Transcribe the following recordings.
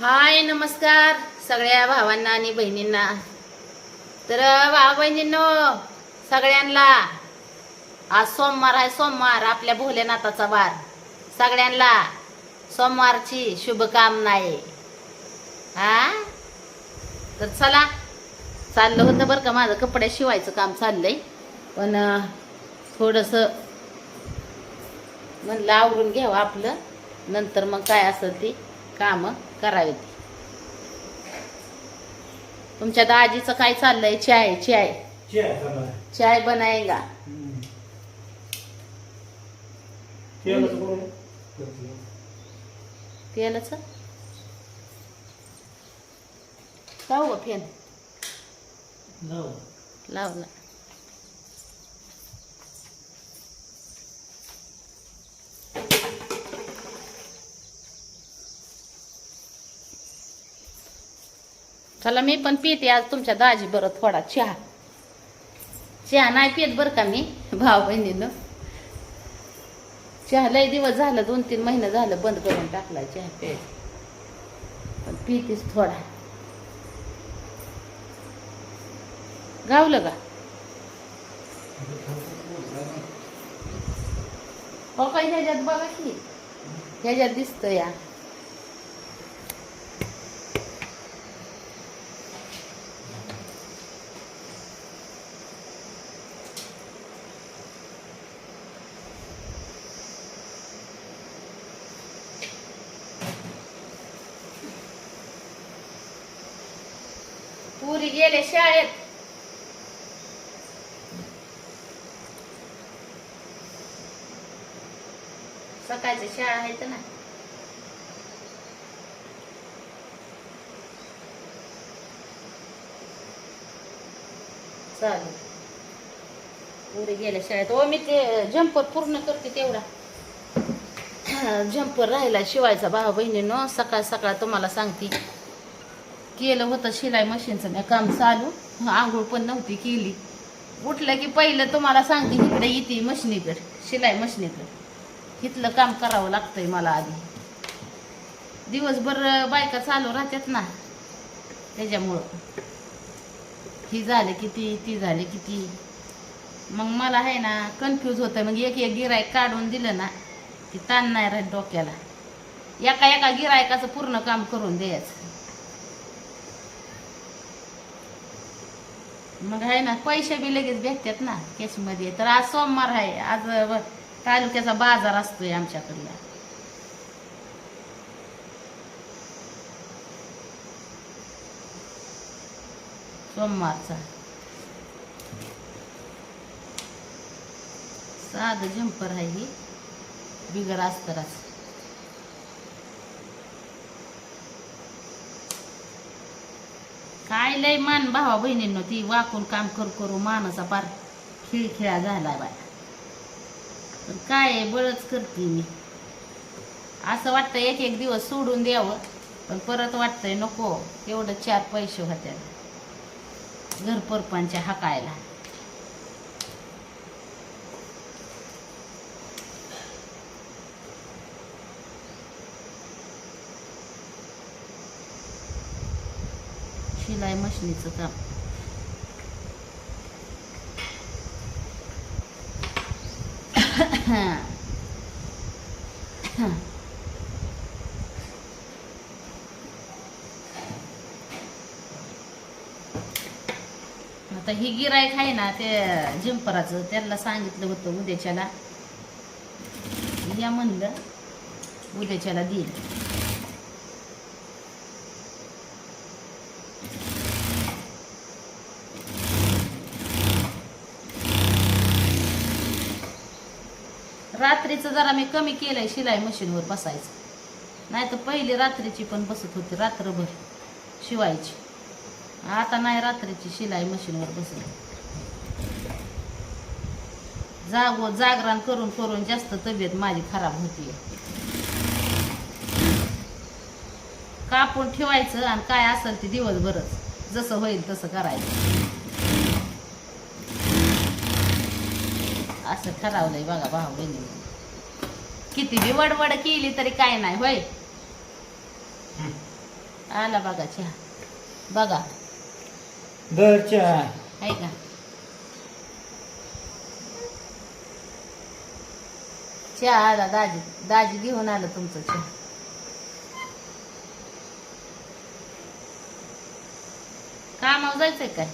हाय नमस्कार सगळ्या भावांना आणि बहिणींना. तर भावा बहिणींनो सगळ्यांना आज सोमवार आहे सोमवार आपल्या भोलेनाथाचा वार. सगळ्यांना सोमवारची शुभकामना आहे. हा तर चला चाललं होतं बरं का माझं कपडे शिवायचं काम चाललंय. पण थोडंसं म्हणलं आवरून घ्यावं आपलं. नंतर मग काय असेल ती कामं. करावीत. तुमच्या दाजीचं काय चाललंय? चाय चाय. चाय चाललाय. चाय बनाएगा हम्म. तेलाचं लावू का फेन? लाव. लावला चला मी पण पिते आज तुमच्या दाजी बरं थोडा चहा. चहा नाही पित बरं का मी भाव बहिणीनं? चहा लय दिवस झालं दोन तीन महिने झालं बंद करून टाकला चहा प्यायचा पण पितेच थोडा. गावलं का? हो काही ह्याच्यात बघा की ह्याच्यात दिसतं या पुरी गेले शाळेत. सकाळच्या शाळा आहेत ना चालेल. पुरी गेल्या शाळेत. ओ मी ते जम्पर पूर्ण करते तेवढा. जम्पर राहिला शिवायचा भाऊ बहिणीनं सकाळ सकाळ तुम्हाला सांगते. केलं होतं शिलाई मशीनचं. मी काम चालू. आंघोळ पण नव्हती केली. उठलं की पहिलं तुम्हाला सांगते इकडे येते मशिनीकडे शिलाई मशिनीकडे. इथलं काम करावं लागतंय मला आधी. दिवसभर बायका चालू राहतात ना त्याच्यामुळं. ही झाले किती ती झाले किती मग मला आहे ना कन्फ्यूज होतं मग एक एक गिरायक काढून दिलं ना की ताण नाही राहत डोक्याला. एका एका गिरायकाचं पूर्ण काम करून द्यायचं. मग आहे ना पैसे बी लगेच भेटतात ना कॅशमध्ये तर आज सोमवार आहे आज तालुक्याचा बाजार असतोय आमच्याकडला सोमवारचा. साधं जम्पर आहे ही. बिगर अस्तराच. काय लय मान भावा बहिणींनो ती वाकून काम करू करू मानाचा पार खिळखिळा झाला बाय. पण काय बळच करते मी. असं वाटतं एक एक दिवस सोडून द्यावं पण परत वाटतंय नको एवढं चार पैसे होत्या. घर परपांच्या हाकायला. शिलाई मशीनीचं काम. आता ही गिरायक आहे ना ते जिंपराचं त्याला सांगितलं होतं उद्याच्याला. या म्हणलं उद्याच्याला देईल. रात्रीचं जरा मी कमी केलंय शिलाई मशीनवर बसायचं. नाही तर पहिली रात्रीची पण बसत होती रात्रभर शिवायची. आता नाही रात्रीची शिलाई मशीनवर बसली जागो जागरण करून करून जास्त तब्येत माझी खराब होती कापून ठेवायचं आणि काय असेल ते दिवसभरच जसं होईल तसं करायचं. असं ठरवलंय बघा भाऊ बहिणी किती बी वडवड केली तरी काय नाही होय? आला बघा चहा. बघा. दरच्या आहे का? चहा आला दाजी. दाजी घेऊन आलं तुमचं चहा. कामावर जायचंय काय?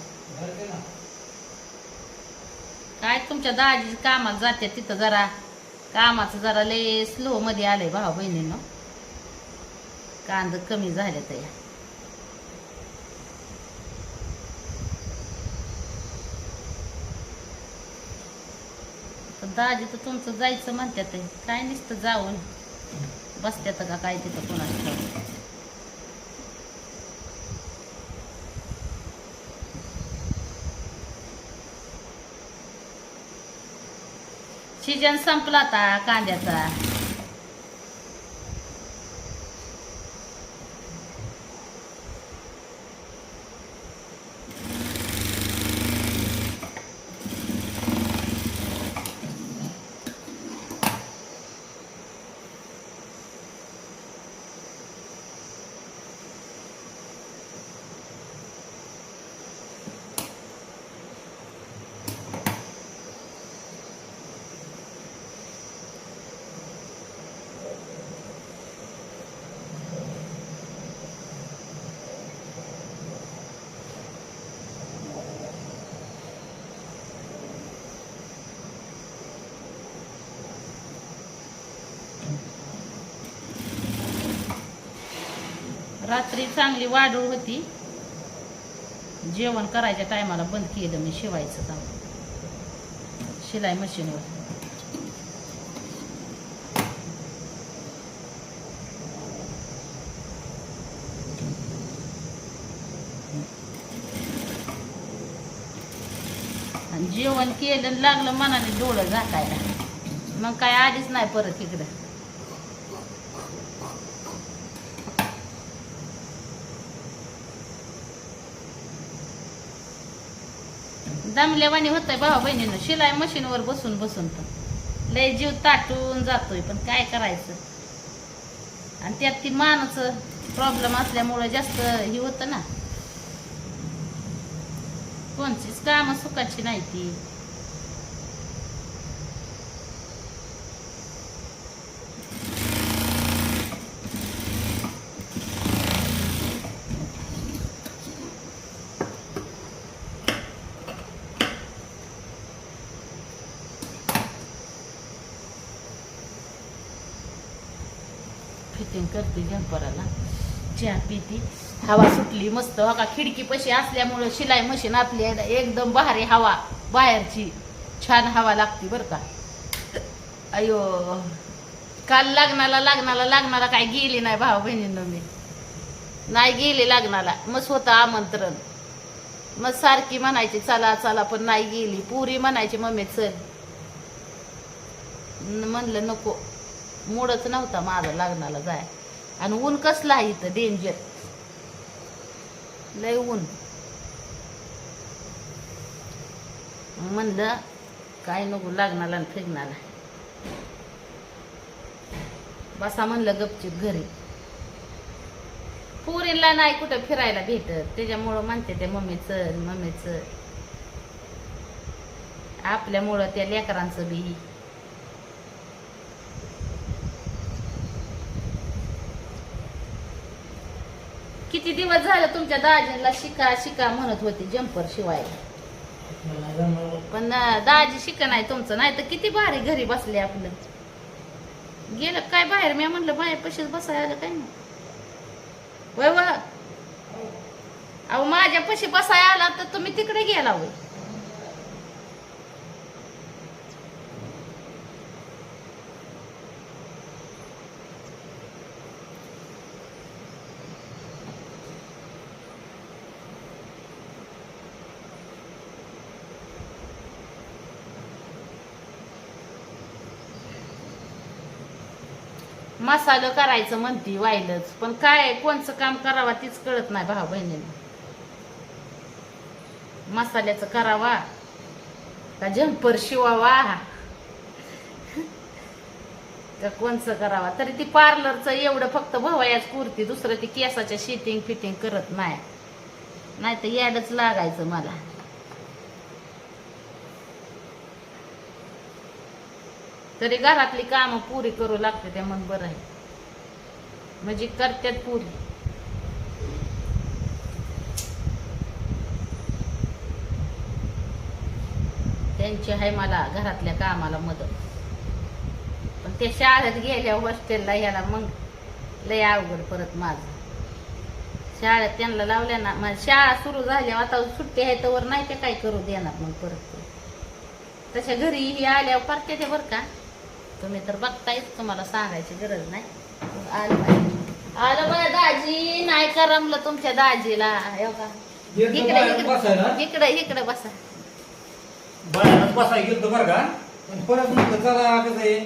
काय तुमच्या दाजी कामाला जाते तिथं जरा? कामाचं जरा लय स्लोमध्ये आलं आहे भाऊ बहिणीनं. कांद कमी झाले तर दाजी तर तुमचं जायचं म्हणतात काय नसतं जाऊन बसत्यात का काय तिथं कोणाचं? सीजन संपला आता कांद्याचा. रात्री चांगली वाढूळ होती. जेवण करायच्या टायमाला बंद केलं मी शिवायचं काम. शिलाई मशीनवर आणि जेवण केलं आणि लागलं मनाने डोळं झाकायला. मग काय आधीच नाही परत इकडं. दमल्यावानी होतंय भावा बहिणीनं. शिलाई मशीनवर बसून बसून पण. लय जीव ताटून जातोय पण काय करायचं? आणि त्यात ती मानाचं प्रॉब्लेम असल्यामुळं जास्त हे होतं ना. कोणचीच कामं सुखाची नाही ती फिटिंग करते जंपराला चहा पिती हवा सुटली मस्त. हो का? खिडकी पशी असल्यामुळं शिलाई मशीन आपली आहे ना, एकदम भारी हवा बाहेरची. छान हवा लागते बरं का. अयो काल लग्नाला लग्नाला लग्नाला काय गेली नाही भाऊ बहिणीनं मी. नाही गेली लग्नाला. मस्त होतं आमंत्रण. मग सारखी म्हणायची चला चला पण नाही गेली. पुरी म्हणायची मम्मी चल. न- म्हणलं नको. मूडच नव्हता माझा लग्नाला जाय. आणि ऊन कसलं आहे इथं डेंजर लय ऊन. म्हणलं काय नको लागणार आणि फिरणाला. बसा म्हणलं गपचिप घरी. पुरीला नाही कुठं फिरायला भेटत. त्याच्यामुळं म्हणते ते मम्मी चल मम्मी चल. आपल्यामुळं त्या लेकरांचं बी किती दिवस झालं तुमच्या दाजीला शिका शिका म्हणत होती जम्पर शिवायला? पण दाजी शिका नाही तुमचं. नाही तर किती भारी घरी बसले आपलं. गेलं काय बाहेर? मी म्हणलं बाहेर पशीच बसायला आलं काय नाही वय व अहो माझ्या पशी बसाय आला तर तुम्ही तिकडे गेला वय मसालं करायचं म्हणती वाईलच. पण काय कोणचं काम करावा तीच कळत नाही भाऊ बहिणीला. मसाल्याचं करावा. का झंपर शिवावा. का कोणचं करावा? तरी ती पार्लरचं एवढं फक्त भवायाच कुर्ती दुसरं ती केसाच्या शिटिंग फिटिंग करत नाही. नाही तर याडच लागायचं मला. तरी घरातली कामं पुरी करू लागते त्या मग बरं आहे. म्हणजे करत्यात पुरी. त्यांची आहे मला घरातल्या कामाला मदत. पण ते शाळेत गेल्या हॉस्टेलला याला मग लय अवघड परत माझं. शाळेत त्यांना लावल्या ना मग शाळा सुरू झाल्या आता सुट्टी आहे तर नाही ते काय करू देणार मग परत. तशा घरी ही आल्यावर करते ते बरं का? तुम्ही तर बघतायच तुम्हाला सांगायची गरज नाही. आलं पाहिजे. आलं बरं दाजी नाही करमलं तुमच्या दाजीला? हे का इकडे? इकडे. इकडे इकडे बसा. बाहेरच बसायला गेलो बरं का. पण परत म्हटलं चला कसं आहे?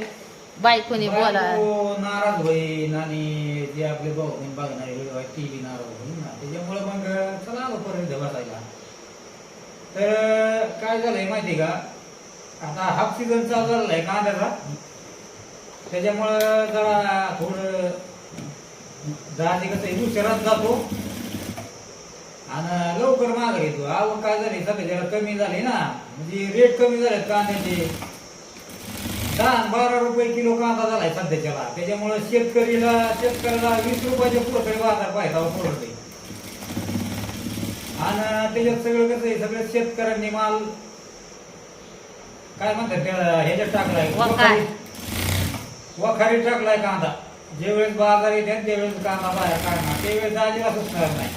बायकोनी बोला. बायको नाराज होईन आणि जे आपले भाऊ बहीण बघणारे टी व्ही नाराज होईल ना. त्याच्यामुळे मग चला आलो परत इथं बसायला. तर काय झालंय माहिती का? आता हाफ सीझन चालू झालेला आहे कांद्याचा. त्याच्यामुळं जरा थोडं दादी कसं उशिरात जातो. आणि लवकर मागे येतो आवक काय झाली सध्या जरा कमी झाली ना. म्हणजे रेट कमी झाले कांद्याचे. दहा बारा रुपये किलो कांदा झालाय सध्याच्याला. त्याच्यामुळे शेतकरीला शेतकऱ्याला वीस रुपयाच्या पुढे बाजार पाहिजे परवडते आणि त्याच्यात सगळं कसं आहे सगळं शेतकऱ्यांनी माल काय म्हणतात त्याला ह्याच्यात टाकलाय. वखार. टाकलाय कांदा. ज्यावेळेस बाजार येते त्यावेळेस कांदा बाहेर काढणार. त्यावेळेस अजिबात सुटणार नाही.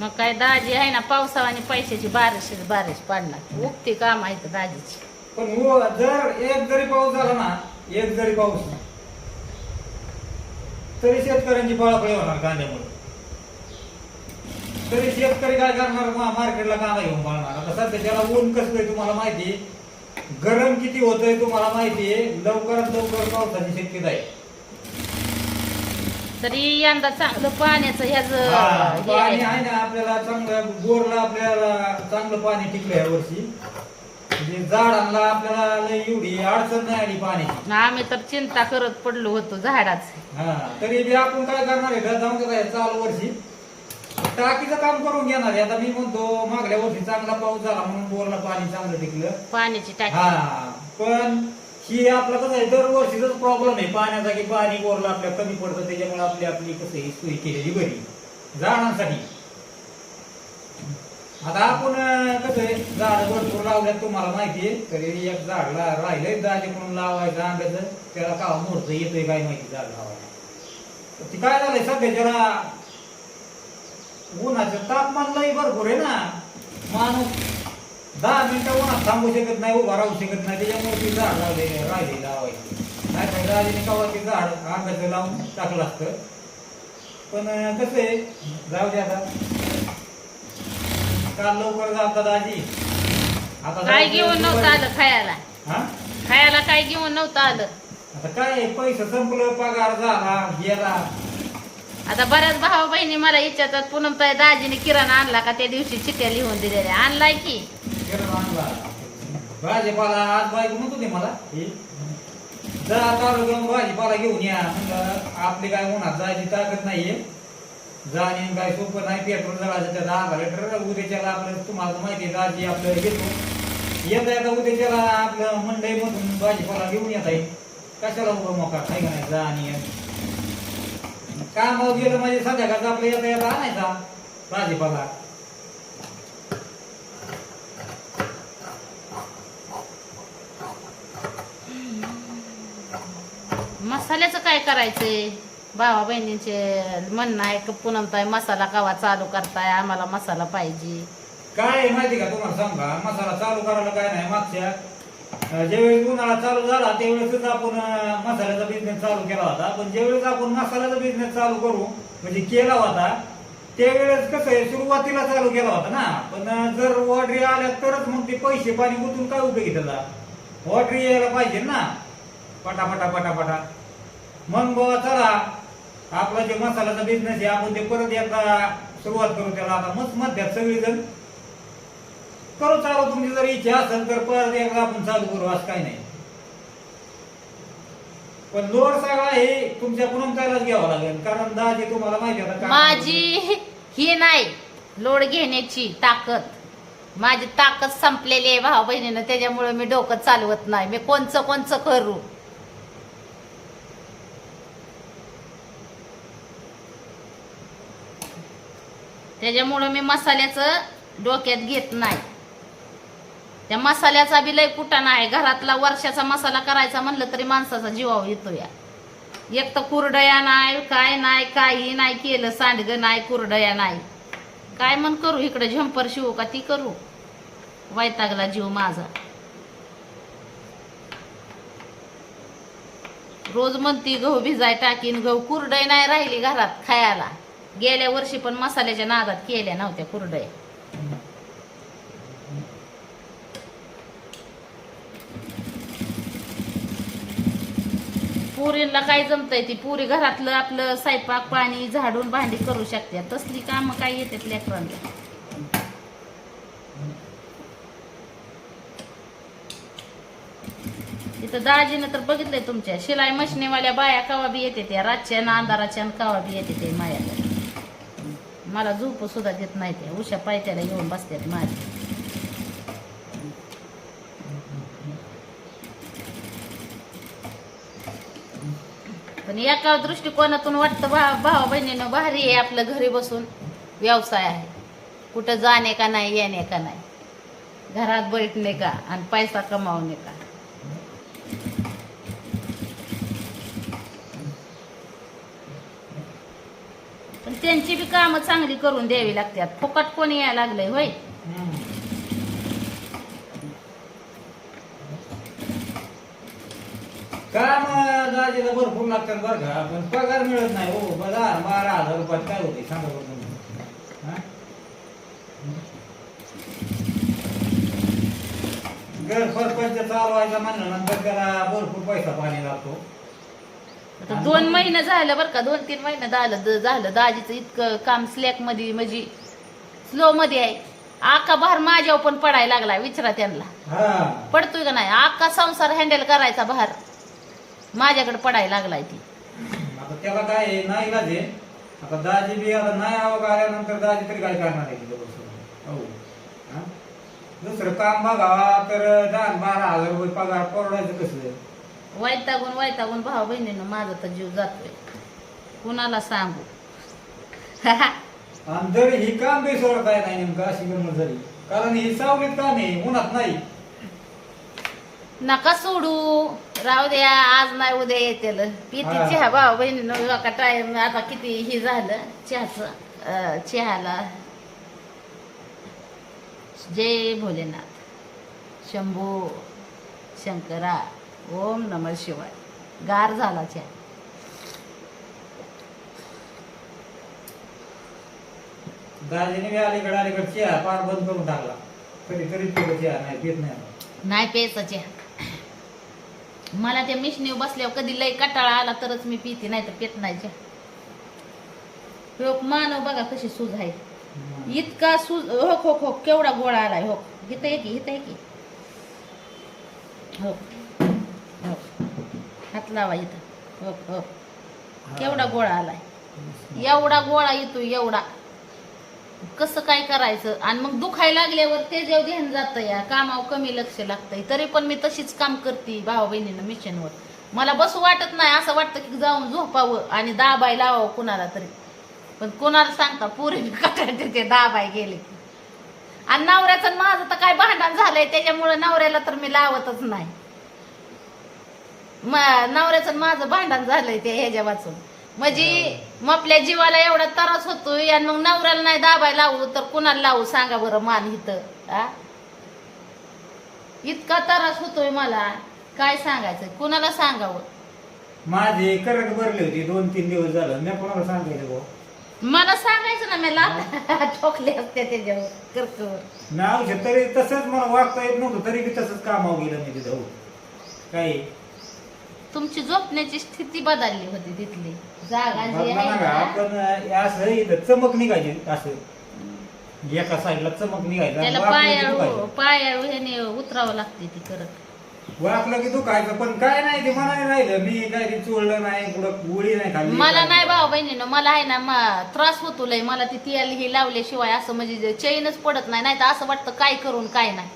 मग काय दाजी आहे ना पावसाळ्याने पैशाची बारिश बारिश पडणार. उगते काम आहे दाजीची. पण हो जर एक जरी पाऊस झाला ना एक जरी पाऊस तरी शेतकऱ्यांची पळापळी होणार कांद्यामुळे. तरी शेतकरी काय करणार? मा- मार्केटला कांदा घेऊन पळणार. आता सध्या त्याला ऊन कसं तुम्हाला माहिती आहे. गरम किती होतंय तुम्हाला माहिती आहे लवकरात लवकर पावसाची शक्यता आहे. तरी यंदा चांगलं पाण्याचं ह्याच हा, पाणी आहे. आहे ना आपल्याला चांगलं बोरला आपल्याला चांगलं पाणी टिकलं या वर्षी. म्हणजे झाडांना आपल्याला लय एवढी अडचण नाही आली पाण्याची. आम्ही तर चिंता करत पडलो होतो झाडाच. हा तरी बी आपण काय करणार आहे? जाऊन काय चालू वर्षी. टाकीचं काम करून घेणार आहे. आता मी म्हणतो मागल्या वर्षी चांगला पाऊस झाला म्हणून बोरला पाणी चांगलं टिकलं. पाण्याची टाकी. हा पण ही आपलं कसं आहे दरवर्षीचाच प्रॉब्लेम आहे. पाण्याचा की पाणी बोरला आपल्या कमी पडतं त्याच्यामुळे आपली आपली कसं आहे सोय केलेली बरी. झाडांसाठी. आता आपण अं, कसं आहे झाड भरपूर लावल्यात तुम्हाला माहिती आहे. तरी एक झाड ला राहिलंय म्हणून लावायचं आंब्याचं त्याला का मोडतं येतोय काय माहिती झाड लावायला. तर ते काय झालंय सध्या त्याला उन्हाचं तापमान लई भरपूर आहे ना. माणूस दहा मिनिटं उन्हात थांबू शकत नाही उभा राहू शकत नाही. त्याच्यामुळे ती झाड लावले राहिले लावायची. नाही तर राजाने कवा ते झाड आंब्याचं लावून टाकलं असतं. पण कसं आहे जाऊ दे आता. काल लवकर जातात आजी. आता काय घेऊन नव्हतं आलं खायला? हा? खायला काय घेऊन नव्हतं आलं? आता काय पैसे संपलं पगार झाला गेला. आता बऱ्याच भाऊ बहिणी मला विचारतात पूनम ताई दाजीने किराणा आणला का त्या दिवशी चिठ्ठ्या लिहून दिलेल्या. आणलाय की? किराणा आणला. भाजीपाला आज बायको म्हणत होती मला. ही, जाऊन भाजीपाला घेऊन या. म्हणलं आपली काय उन्हात जायची ताकद नाहीये. जाणे काय सोपं नाही पेट्रोल जळायचं त्या दहा लिटर. उद्याच्याला आपलं तुम्हाला माहिती आहे दाजी आपल्याला घेतो. येता येता उद्याच्याला आपलं मंडईमधून भाजीपाला घेऊन येता येईल कशाला उभं मोका काय का नाही? जा आणि ये. कामावर गेलं म्हणजे संध्याकाळचं आपलं येता येता आणायचा भाजीपाला. मसाल्याचं काय करायचंय? भावा बहिणींचे म्हणणं आहे की पूनम ताई मसाला कवा चालू करताय? आम्हाला मसाला पाहिजे. काय आहे माहिती का तुम्हाला सांगा मसाला चालू करायला काय नाही मागच्या अं, ज्यावेळेस उन्हाळा चालू झाला त्यावेळेसच आपण मसाल्याचा बिझनेस चालू केला होता. पण ज्यावेळेस आपण मसाल्याचा बिझनेस चालू करू म्हणजे केला होता त्यावेळेस कसं आहे सुरुवातीला चालू केला होता ना. पण जर ऑर्डरी आल्या तरच मग ते पैसे पाणी गुतून काय उपयोगी त्याला? ऑर्डरी यायला पाहिजे ना. पटापटा पटापटा. मग बाबा चला आपला जे मसाल्याचा बिझनेस आहे आपण ते परत एकदा सुरुवात करू त्याला. आता मस्त मध्यात सगळेजण करू चालू तुमची जर इच्छा असेल तर परत एकदा आपण चालू करू असं काही नाही. पण लोड सगळा हे तुमच्या पुनमताईलाच घ्यावं लागेल कारण दाजी तुम्हाला माहिती आहे आता माझी ही नाही लोड घेण्याची ताकद. माझी ताकद संपलेली आहे भाऊ बहिणीनं त्याच्यामुळे मी डोकं चालवत नाही. मी कोणचं कोणचं करू? त्याच्यामुळं मी मसाल्याचं डोक्यात घेत नाही. त्या मसाल्याचा बी लय कुटाणा नाही घरातला वर्षाचा मसाला करायचा म्हणलं तरी माणसाचा जीवावर येतो या. एक तर कुरडया नाही काय नाही काही नाही केलं सांडगं नाही कुरडया नाही. काय म्हण करू इकडे झंपर शिवू का ती करू? वैतागला जीव माझा. रोज म्हणती गहू भिजाय टाकीन गहू कुरडय नाही राहिली घरात खायला. गेल्या वर्षी पण मसाल्याच्या नादात केल्या नव्हत्या कुरडया. पुरीला काय जमतंय ती पुरी घरातलं आपलं स्वयंपाक पाणी झाडून भांडी करू शकते तसली कामं काय येतात लेकरांना? इथं दाजीनं तर बघितलंय तुमच्या शिलाई मशिनीवाल्या बाया कवा बी येते त्या रातच्या ना अंधाराच्या कवा बी येते ते माया. मला झोप सुद्धा देत नाही ते उशा पायथ्याला येऊन बसतात माझ्या. पण एका दृष्टिकोनातून वाटतं भा भावा बहिणीनं भारी आहे आपलं घरी बसून. व्यवसाय आहे. कुठं जाणे का नाही येणे का नाही. घरात बैठणे का आणि पैसा कमावणे का पण त्यांची बी कामं चांगली करून द्यावी लागतात. फुकट कोणी यायला लागलंय होय हम्म. काम दाजीला भरपूर लागतात बरं का पण पगार मिळत नाही हो. बघा बारा हजार रुपयात काय होते सांगा बरं तुम्ही? घर सरपंच चालवायचा म्हणल्यानंतर त्याला भरपूर पैसा पाणी लागतो. आता दोन महिने झालं बरं का दोन तीन महिने झालं द- झालं. दाजीचं इतकं काम स्लॅकमध्ये म्हणजे स्लो मध्ये आहे. आका भार माझ्यावर पण पडायला लागला विचारा त्यांना. हा. पडतोय का नाही? आका संसार हँडल करायचा भार. माझ्याकडे पडायला लागलाय ती. आता त्याला काय आहे, नाही इलाज आहे. आता दाजी बी आता नाही आवक आल्यानंतर दाजी तरी काय करणार आहे तिथं बसून? हो. हा? दुसरं काम बघावा तर दहा बारा हजार रुपये पगार परवडायचं कसं वैतागून वैतागून भाऊ बहिणीनं माझा तर जीव जातोय. कुणाला सांगू? आणि जरी ही काम बी सोडताय नाही नेमकं अशी गंमत झाली. कारण ही सावलीत काम आहे उन्हात नाही. नका सोडू. राहू द्या आज नाही उद्या येतेल. पिती. चहा भाऊ बहिणीनं का टाइम आता किती हे झालं चहाचं. चहाला. जय भोलेनाथ. शंभू शंकरा. ओम नम शिवाय. गार झाला चहा. दाजीने बी अलीकडे अलीकडे चहा पार बंद करून टाकला. कधी पितो चहा नाही पित नाही. आता. नाही प्यायचा चहा. मला त्या मिशनीव बसल्यावर कधी लय कटाळा आला तरच मी पिते नाही तर पित नाही मानव बघा कशी सूज आहे. इतका सूज हो हो हो केवढा गोळा आलाय हो इथं आहे की इथं आहे. की हो हो हात लावा इथं. हो हो. केवढा गोळा आलाय. एवढा गोळा येतो एवढा. कसं काय करायचं? आणि मग दुखायला लागल्यावर ते जेव ध्यान जातं या. कामावर कमी लक्ष लागतंय. तरी पण मी तशीच काम करते भावा बहिणीनं मिशनवर. मला बसू वाटत नाही असं वाटतं की जाऊन झोपावं आणि दाबाय लावावं कुणाला तरी. पण कोणाला सांगता पुरे ते दाबाय गेले आणि नवऱ्याचं माझं तर काय भांडण झालंय त्याच्यामुळं नवऱ्याला तर मी लावतच नाही. नवऱ्याचं माझं भांडण झालंय ते ह्याच्या वाचून. म्हणजे मग आपल्या जीवाला एवढा त्रास होतोय आणि मग नवऱ्याला नाही दाबाय लावू तर कुणाला लावू? सांगा बरं मान इथं. आ? इतका त्रास होतोय मला. काय सांगायचं? कुणाला सांगावं? माझी करंट भरली होती. दोन तीन दिवस झालं. मी कोणाला सांगायचं भाऊ? मला सांगायचं ना मी लाथ ठोकले असते त्याच्यावर कर्कवर. मी औषध तरी तसंच मला वागता येत नव्हतं. तरी बी तसंच कामावर गेलं मी तिथं हो काही? तुमची झोपण्याची स्थिती बदलली होती तिथली. जागा जी बघा आहे ना, ना, आपण असं इथं चमक निघायची असं. एका साईडला चमक निघायची आणि त्याला वाकलं की पाया दुखायचं. पाया ह्याने उतरावं लागते ती करत वाकलं की दुखायचं पण काय नाही ते मनाने राहिलं. मी काय ते चोळलं नाही कुठं गोळी नाही खाल्ली मला नाही भाऊ बहिणीनं मला आहे ना म- त्रास होतो लय. मला ती तेल हे लावल्याशिवाय असं म्हणजे चैनच पडत नाही नाही तर असं वाटतं काय करून काय नाही.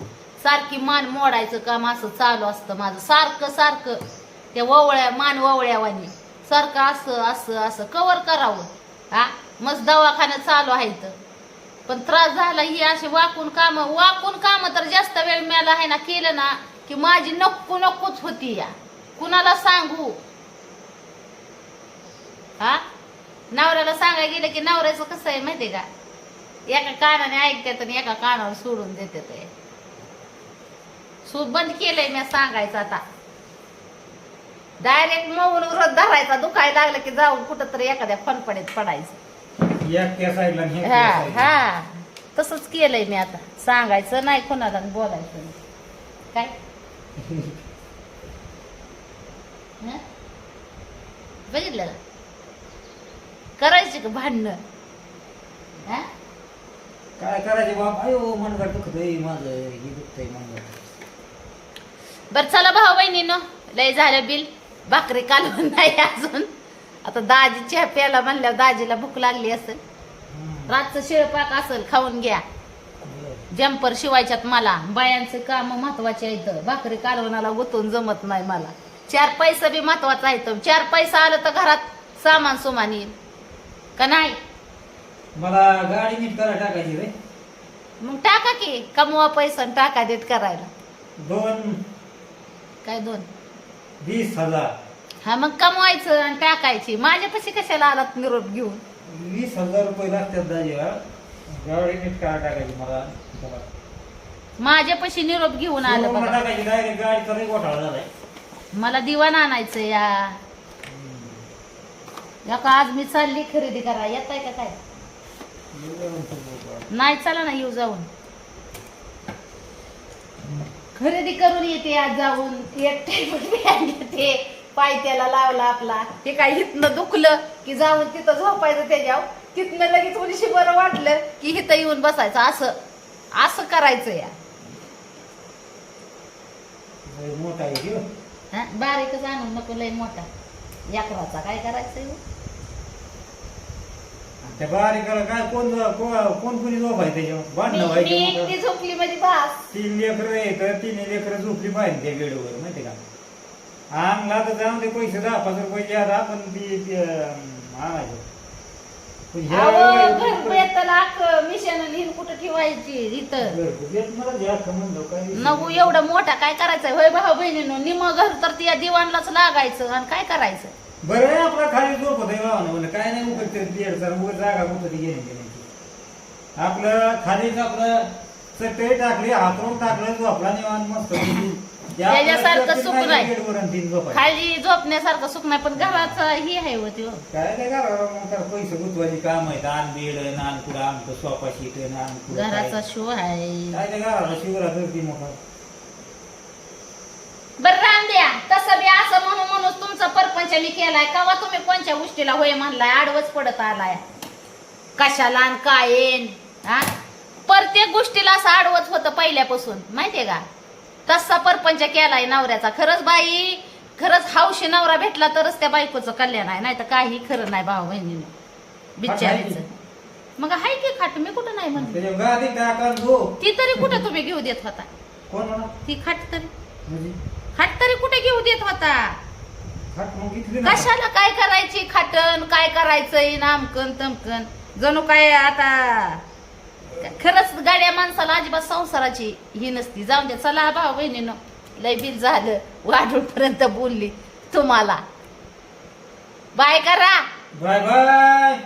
सारखी मान मोडायचं काम असं चालू असतं माझं. सारखं सारखं. त्या ओवळ्या मान ओवळ्यावानी सारखं असं असं असं कवर करावं. हा? मस्त दवाखान्यात चालू आहे इथं. पण त्रास झाला ही अशी वाकून काम वाकून काम तर जास्त वेळ मिळाला आहे ना केलं ना की माझी नको नकोच होती या. कुणाला सांगू? हा? नवऱ्याला सांगायला गेलं की नवऱ्याचं कसं आहे माहितीये का? एका कानाने ऐकतात आणि एका कानावर सोडून देतात हे. सूप बंद केलंय मी सांगायचं आता. डायरेक्ट मऊन उरत धरायचा. दुखायला लागलं की जाऊन कुठं तरी एखाद्या फनपडीत पडायचं. एक त्या साईडला आणि एक त्या साईडला. हा तसंच केलंय मी आता. सांगायचं नाही कोणाला आणि बोलायचं नाही. काय? हं? बघितलं का करायची का भांडणं? हा? काय करायचे बाप? अयो मनगड दुखतंय माझं हे दुखतंय मनगड बर चला भाऊ बहिणीनो लय झालं बिल. भाकरी कालवून नाही अजून. आता दाजी चहा प्यायला म्हणल्यावर दाजीला भूक लागली असेल. रातचं शिळपाक असेल खाऊन घ्या. जम्पर शिवायच्यात मला. बायांचे काम महत्त्वाचे आहेत. भाकरी कालवणाला गुतून जमत नाही मला. चार पैसा बी महत्त्वाचा आहे चार पैसा आलं तर घरात सामान सुमान येईल. का नाही? मला गाडी नीट करा टाकायची रे. मग टाका की. कमवा पैसा टाका देत करायला. दोन. काय दोन? वीस हजार. हा मग कमवायचं आणि टाकायची. माझ्यापाशी कशाला आलात निरोप घेऊन? वीस हजार रुपये लागतात दाजीला टाकायची मला. माझ्यापाशी निरोप घेऊन आलं शोरूमला बघा. टाकायची डायरेक्ट गाडीचा लई घोटाळा झालाय. मला दिवाण आणायचं या. या का आज मी चालली खरेदी करा. येत आहे का काय? नाही चला ना येऊ जाऊन. खरेदी करून येते आज जाऊन. एक टेबल घेते. पाय त्याला लावला आपला. ते काय इथनं दुखलं की जाऊन तिथं झोपायचं त्याच्यावर. तिथनं लगेच थोडीशी बरं वाटलं की इथं येऊन बसायचं. असं असं करायचं या. मोठा. हा, बारीकच आणून नको लय मोठा. याकराचा काय करायचं त्या बारीकाला काय कोण को- कोण कोणी झोपाय त्याच्यावर भांडणं मी व्हायचे मी मोठं. एकटी झोपली म्हणजे बास. तीन लेकरं येतं तीन लेकरं झोपली पाहिजे त्या बेडवर माहिती का? आणला तर जाऊन ते पैसे दहा पाच रुपये ज्यादा पण ती ती, अं, आणायचं पण ह्या अहो वेळेला घर बेतला मिशन लिहिन कुठं ठेवायची इथं? घरगुतीच मला जास्त म्हणलं काय नको एवढं मोठा काय करायचंय? होय भाऊ बहिणीनो निम घर तर त्या दिवाणलाच लागायचं आणि काय करायचं? बरं आहे आपला खाली झोपत आहे भावानं म्हणलं काय नाही उघड ते दीड सर उघड जागा कुठं घेण्याची आपलं खालीच आपलं चटई टाकली हातरून टाकलं झोपला निवांत मस्त त्याच्यासारखं सुख नाही. खाली झोपण्यासारखं सुख नाही पण घराचं ही आहे होती हो. काय तर पैसे गुंतवायची काम आण बेड कुठं आमचं सोफा शीट. घराचा शो आहे काय घराला मोठा बर राम द्या. तसं बी असं म्हणून म्हणून तुमचा परपंच मी केलाय. कवा तुम्ही कोणत्या गोष्टीला होय म्हणलाय? आडवच पडत आलाय. कशाला आणि काय येईन? हा? प्रत्येक गोष्टीला असं आडवत होतं पहिल्यापासून. माहितीये का? तसा परपंच केलाय नवऱ्याचा. खरंच बाई खरंच हावशी नवरा भेटला तरच त्या बायकोचं कल्याण आहे. नाही तर काही खरं नाही भाऊ बहिणीनं. बिचारीचं. मग हाय की खाट? मी कुठं नाही म्हणते? ती तरी कुठं तुम्ही घेऊ देत होता? ती खाट तरी. म्हणजे? खाट तरी कुठे घेऊ देत होता? कशाला काय करायची खाटण? काय करायचंय? नामकन तमकन. जणू काय आता खरंच गाड्या माणसाला अजिबात संसाराची ही नसती. जाऊन दे चला भाऊ बहिणीनं. लय बिल झालं. वाढूपर्यंत बोलली तुम्हाला. बाय करा. Bye bye.